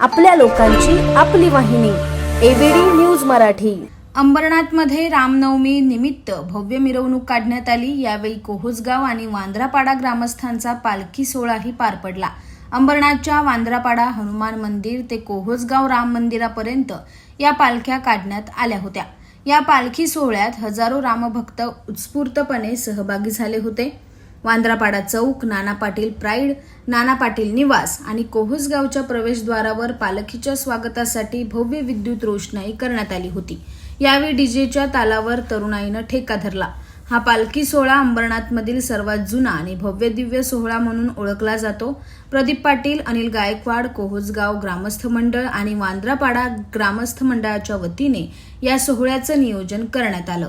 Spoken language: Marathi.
आपल्या लोकांची आपली वाहिनी एबीडी न्यूज मराठी. अंबरनाथमध्ये रामनवमी निमित्त भव्य मिरवणूक काढण्यात आली. यावेळी कोहोसगाव आणि वांद्रापाडा ग्रामस्थांचा पालखी सोहळाही पार पडला. अंबरनाथच्या वांद्रापाडा हनुमान मंदिर ते कोहोसगाव राम मंदिरापर्यंत या पालख्या काढण्यात आल्या होत्या. या पालखी सोहळ्यात हजारो रामभक्त उत्स्फूर्तपणे सहभागी झाले होते. वांद्रापाडा चौक नाना पाटील प्राईड नाना पाटील निवास आणि कोहुसगावच्या प्रवेशद्वारावर पालखीच्या स्वागतासाठी भव्य विद्युत रोषणाई करण्यात आली होती. यावेळी डीजेच्या तालावर तरुणाईनं ठेका धरला. हा पालखी सोहळा अंबरनाथमधील सर्वात जुना आणि भव्य दिव्य सोहळा म्हणून ओळखला जातो. प्रदीप पाटील अनिल गायकवाड कोहोजगाव ग्रामस्थ मंडळ आणि वांद्रापाडा ग्रामस्थ मंडळाच्या वतीने या सोहळ्याचं नियोजन करण्यात आलं.